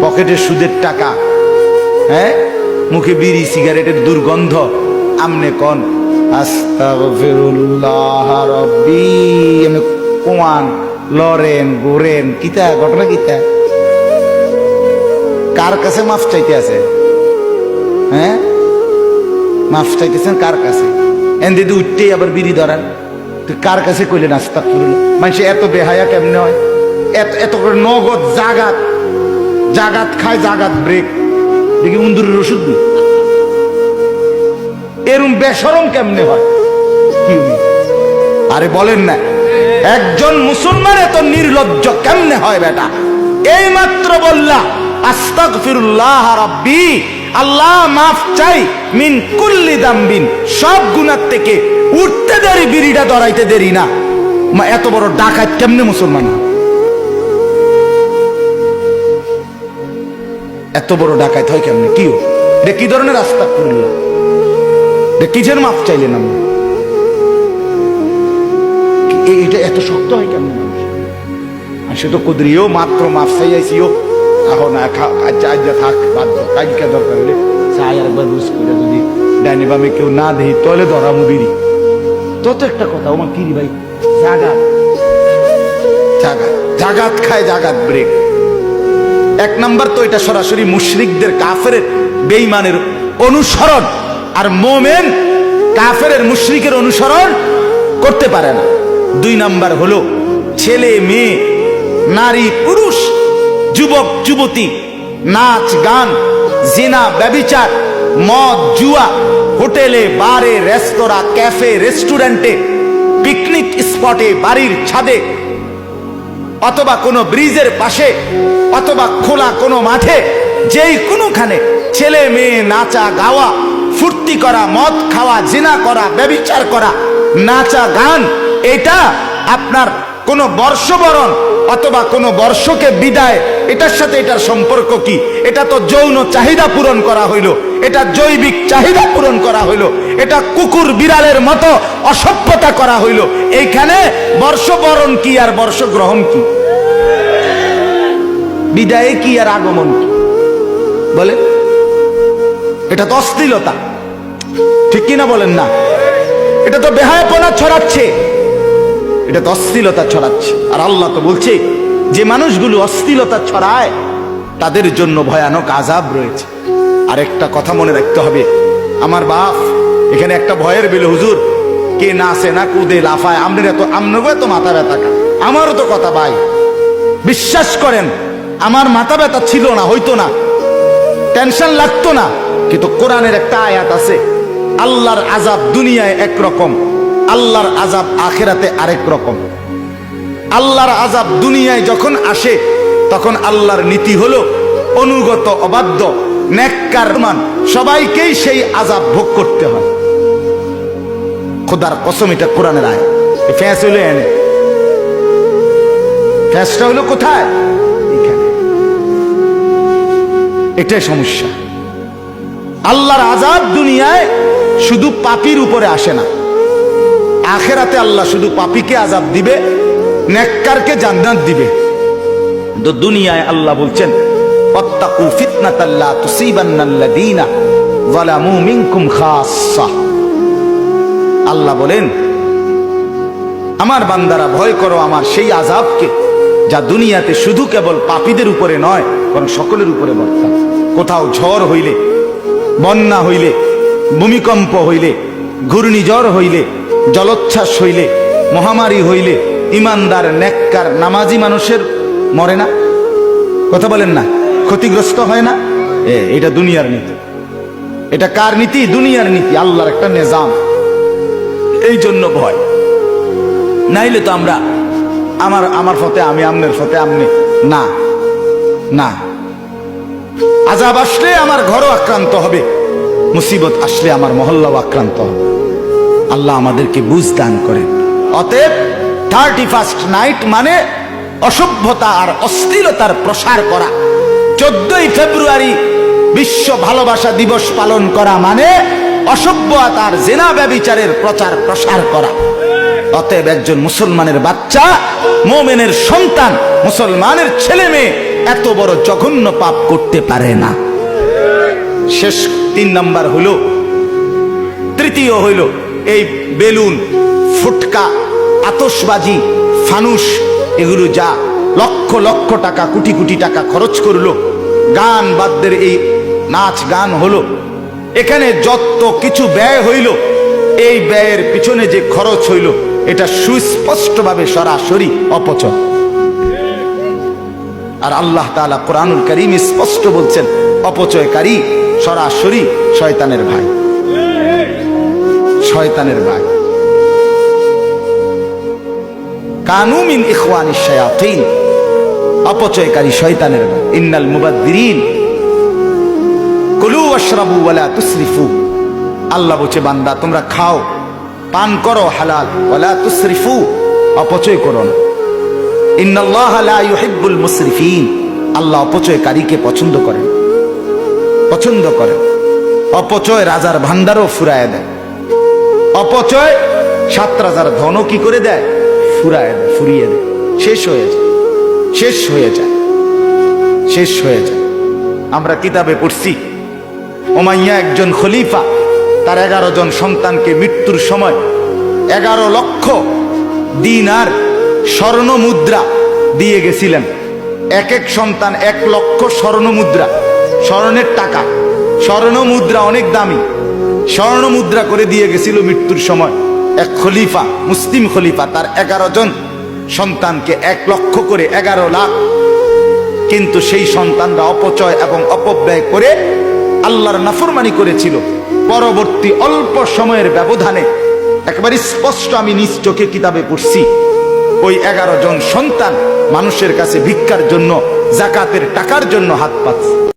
পকেটে সুদের টাকা। হ্যাঁ? মুখে বিড়ি, সিগারেটের দুর্গন্ধ। আমনে কন, আস্তাগফিরুল্লাহ রব্বি। আমি কোয়ান, লরেন, গোরেন, কিতা, ঘটনা কিতা? কার কাছে মাফ চাইতে আছে? হ্যাঁ? মাফ চাইতেছেন কার কাছে? এন দিদি উঠতেই আবার বিড়ি ধরান তুই কার কাছে কইলেন আস্তাগফিরুল্লাহ? মানুষ এত বেহায়া কেমনে হয়? এত এত করে নগদ জাগাত। জাগাত খায়, জাগাত ব্রেক। দেখি উন্দুরের ওষুধ দিই এরম বেসরম কেমনে হয়? আরে বলেন না, একজন মুসলমান এত নির্লজ্জ কেমনে হয় বেটা? এই মাত্র বললা, আস্তাগফিরুল্লাহ রাব্বি, আল্লাহ মাফ চাই, মিন কুল্লি দাম্বিন, সব গুনার থেকে উঠতে দেরি, বিড়িটা ধরাইতে দেরি না। মা, এত বড় ডাকাত কেমনে মুসলমান হয়? এত বড় ডাকাত হয় কেমনে? কি? এটা কি ধরনের রাস্তা করল এটা কিসের মাপ চাইলেন এ- এটা এত শক্ত হয় কেমন আর সে তো কুদরিও মাত্র মাপ চাইয়াছিও এখন আচ্ছা আজ্জা থাক বাধ্য কাজকে দরকার হলে চাই একবার বুঝ করে যদি ডাইনি বামে কেউ না দেই তলে ধরা মুবিরি তত একটা কথা আমার কি রে ভাই, জাগাত। জাগাত। জাগাত খায়, জাগাত ব্রেক। এক নাম্বার তো এটা সরাসরি মুশরিকদের কাফের বেইমানের অনুসরণ। আর মোমেন কাফের মুশরিকের অনুসরণ করতে পারে না। দুই নাম্বার হলো ছেলে, মেয়ে, নারী, পুরুষ, যুবক, যুবতী, নাচ, গান, জিনা, ব্যবিচার, মদ, জুয়া, হোটেলে, বারে, রেস্তোরাঁ, ক্যাফে, রেস্টুরেন্টে, পিকনিক স্পটে, বাড়ির ছাদে অথবা কোনো ব্রিজের পাশে, অথবা খোলা কোনো মাঠে, যেই কোনোখানে ছেলে মেয়ে নাচা গাওয়া, ফুর্তি করা, মদ খাওয়া, জিনা করা, ব্যবিচার করা, নাচা গান, এটা আপনার কোনো বর্ষবরণ অথবা কোনো বর্ষকে বিদায়, এটার সাথে এটার সম্পর্ক কি? এটা তো যৌন চাহিদা পূরণ করা হইল। এটা জৈবিক চাহিদা পূরণ করা হইল। এটা কুকুর বিড়ালের মতো অসভ্যতা করা হইল। এইখানে বর্ষবরণ কি আর বর্ষগ্রহণ কি? বিদায়ে কি আর আগমন কি? বলে এটা তো অশ্লীলতা। ঠিক কিনা বলেন না? এটা তো বেহায়পনা ছড়াচ্ছে। এটা তো অশ্লীলতা ছড়াচ্ছে। আর আল্লাহ তো বলছে, যে মানুষগুলো অশ্লীলতা ছড়ায়, তাদের জন্য ভয়ানক আজাব রয়েছে। আর একটা কথা মনে রাখতে হবে। আমার বাপ, এখানে একটা ভয়ের বিল, হুজুর। কে নাচে না কুদে, লাফায়, আমনের এত আমনগো এত মাথা ব্যথা? আমারও তো কথা ভাই। বিশ্বাস করেন, আমার মাথা ব্যথা ছিল না, হইতো না। টেনশন লাগতো না। কিন্তু কোরআনের একটা আয়াত আছে, আল্লাহর আজাব দুনিয়ায় একরকম আল্লাহর আজাব আখেরাতে আরেক রকম। আল্লাহর আজাব দুনিয়ায় যখন আসে, তখন আল্লাহর নীতি হলো অনুগত, অবাধ্য। সবাইকেই সেই আজাব ভোগ করতে হয়। খোদার কসম, এটা কোরআনের আয় ফ্যাঁস হইল এনে ফ্যাঁসটা হলো কোথায়? এটাই সমস্যা। আল্লাহর আজাব দুনিয়ায় শুধু পাপির উপরে আসে না। আখেরাতে আল্লাহ শুধু পাপিকে আজাব দিবে, নেককারকে জান্নাত দিবে। দুনিয়ায় আল্লাহ বলছেন আল্লাহ বলেন, আমার বান্দারা ভয় করো আমার সেই আজাবকে যা দুনিয়াতে শুধু কেবল পাপীদের উপরে নয়, বরং সকলের উপরে বর্তা। কোথাও ঝড় হইলে, বন্যা হইলে, ভূমিকম্প হইলে, ঘূর্ণিঝড় হইলে, জলোচ্ছ্বাস হইলে, মহামারী হইলে, ইমানদার, নেককার, নামাজি মানুষের মরে না? কথা বলেন না। ক্ষতিগ্রস্ত হয় না? এটা দুনিয়ার নীতি। এটা কার নীতি? দুনিয়ার নীতি, আল্লাহর একটা নিজাম। এই জন্য ভয়। নাইলে তো আমরা আমার আমার ফতে আমি, আমনের ফতে আমনে। না না। আজাব আসলে আমার ঘরও আক্রান্ত হবে। মুসিবত আসলে আমার মহল্লাও আক্রান্ত হবে। আল্লাহ আমাদেরকে বুঝ দান করেন। অতএব থার্টি ফার্স্ট নাইট মানে অসভ্যতা আর অশ্লীলতার প্রসার করা। চোদ্দই ফেব্রুয়ারি বিশ্ব ভালোবাসা দিবস পালন করা মানে অসভ্যতার জেনা ব্যবিচারের প্রচার প্রসার করা। অতএব একজন মুসলমানের বাচ্চা, মোমেনের সন্তান, মুসলমানের ছেলে মেয়ে এত বড় জঘন্য পাপ করতে পারে না। শেষ তিন নাম্বার হলো, তৃতীয় হইল এই বেলুন, ফুটকা আতসবাজি ফানুস, এগুলো যা লক্ষ লক্ষ টাকা, কোটি কোটি টাকা খরচ করল। গান বাদ্যের এই নাচ গান হলো। এখানে যত কিছু ব্যয় হইল, এই ব্যয়ের পিছনে যে খরচ হইল, এটা সুস্পষ্টভাবে সরাসরি অপচয়। আর আল্লাহ তাআলা কোরআনুল করিম স্পষ্ট বলছেন, অপচয়কারী সরাসরি শয়তানের ভাই। শয়তানের ভাই। কানুমিন ইখওয়ানিশ শায়াতিন। অপচয়কারী শয়তানের ইন্নাল মুবাদ্দিরিন। কুলু ওয়াশরাবু ওয়ালা তুসরিফু। আল্লাহ বলছে, বান্দা, তোমরা খাও, পান করো হালাল, ওয়ালা তুসরিফু, অপচয় করো না। ইন্নাল্লাহা লা ইউহিব্বুল মুসরিফিন। আল্লাহ অপচয়কারীকে পছন্দ করেন। পছন্দ করেন। অপচয় রাজার ভান্ডারও ফুরায় দেয়। অপচয় সাত রাজার ধনও কি করে দেয়? ফুরায় দেয়, ফুরিয়ে দেয়। শেষ হয়ে যায়। শেষ হয়ে যায়। শেষ হয়ে যায়। আমরা কিতাবে পড়ছি ওমাইয়া একজন খলিফা, তার এগারো জন সন্তানকে মৃত্যুর সময় এগারো লক্ষ দিন আর স্বর্ণ মুদ্রা দিয়ে গেছিলেন। এক এক সন্তান এক লক্ষ স্বর্ণ মুদ্রা, স্বর্ণের টাকা, স্বর্ণ মুদ্রা অনেক দামি, স্বর্ণ মুদ্রা করে দিয়ে গেছিল মৃত্যুর সময়। এক খলিফা, মুসলিম খলিফা, তার এগারো জন সন্তানকে এক লক্ষ করে এগারো লাখ। কিন্তু সেই সন্তানরা অপচয় এবং অপব্যয় করে আল্লাহর নাফরমানি করেছিল। পরবর্তী অল্প সময়ের ব্যবধানে একবার স্পষ্ট আমি নিজ চোখে কিতাবে পড়ছি। ওই এগারো জন সন্তান মানুষের কাছে ভিক্ষার জন্য, জাকাতের টাকার জন্য হাত পাচ্ছে।